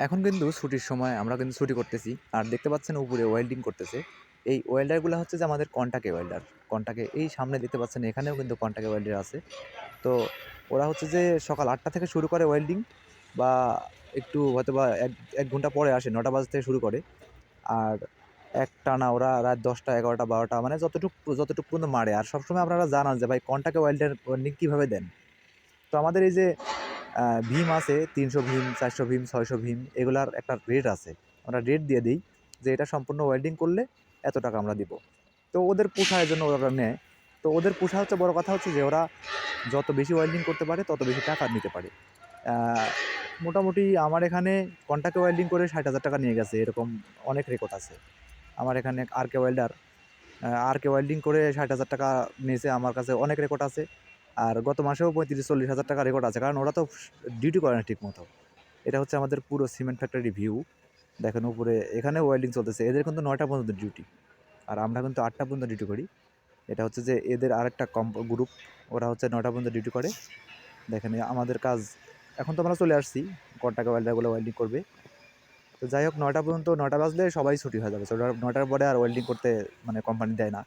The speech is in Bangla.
এখন কিন্তু ছুটির সময় আমরা কিন্তু ছুটি করতেছি। আর দেখতে পাচ্ছেন উপরে ওয়েল্ডিং করতেছে। এই ওয়েল্ডারগুলো হচ্ছে যে আমাদের কন্টাকে ওয়েল্ডার কন্টাকে এই সামনে দেখতে পাচ্ছেন এখানেও কিন্তু কন্টাকে ওয়েল্ডার আছে। তো ওরা হচ্ছে যে সকাল আটটা থেকে শুরু করে ওয়েল্ডিং বা একটু হয়তো বা এক এক ঘণ্টা পরে আসে, নটা বাজে থেকে শুরু করে। আর এক টানা ওরা রাত দশটা, এগারোটা, বারোটা মানে যতটুকু যতটুকু পর্যন্ত মারে। আর সবসময় আপনারা জানান যে ভাই কন্টাকে ওয়েল্ডার ওয়েল্ডিং কীভাবে দেন? তো আমাদের এই যে ভীম আছে, তিনশো ভীম, চারশো ভীম, ছয়শো ভীম, এগুলার একটা রেট আছে। আমরা রেট দিয়ে দিই যে এটা সম্পূর্ণ ওয়েল্ডিং করলে এত টাকা আমরা দিব। তো ওদের পোষায়ের জন্য ওরা নেয়। তো ওদের পোষা হচ্ছে, বড় কথা হচ্ছে যে ওরা যত বেশি ওয়েল্ডিং করতে পারে, তত বেশি টাকা নিতে পারে। মোটামুটি আমার এখানে কন্টাকে ওয়েল্ডিং করে ষাট হাজার টাকা নিয়ে গেছে, এরকম অনেক রেকর্ড আছে। আমার এখানে আর কে ওয়েল্ডার আর কে ওয়েল্ডিং করে ষাট হাজার টাকা নিয়েছে, আমার কাছে অনেক রেকর্ড আছে। আর গত মাসেও পঁয়ত্রিশ, চল্লিশ হাজার টাকা রেকর্ড আছে। কারণ ওরা তো ডিউটি করে না ঠিক মতো এটা হচ্ছে আমাদের পুরো সিমেন্ট ফ্যাক্টরি ভিউ দেখেন উপরে, এখানে ওয়েল্ডিং চলতেছে। এদের কিন্তু নয়টা পর্যন্ত ডিউটি আর আমরা কিন্তু আটটা পর্যন্ত ডিউটি করি। এটা হচ্ছে যে এদের আরেকটা কম গ্রুপ ওরা হচ্ছে নয়টা পর্যন্ত ডিউটি করে। দেখেন, আমাদের কাজ, এখন তো আমরা চলে আসছি। কন্টাকে ওয়েল্ডারগুলো ওয়েল্ডিং করবে। তো যাই হোক, নয়টা পর্যন্ত, নয়টা বাজলে সবাই ছুটি হয়ে যাবে। তো নয়টার পরে আর ওয়েল্ডিং করতে মানে কোম্পানি দেয় না।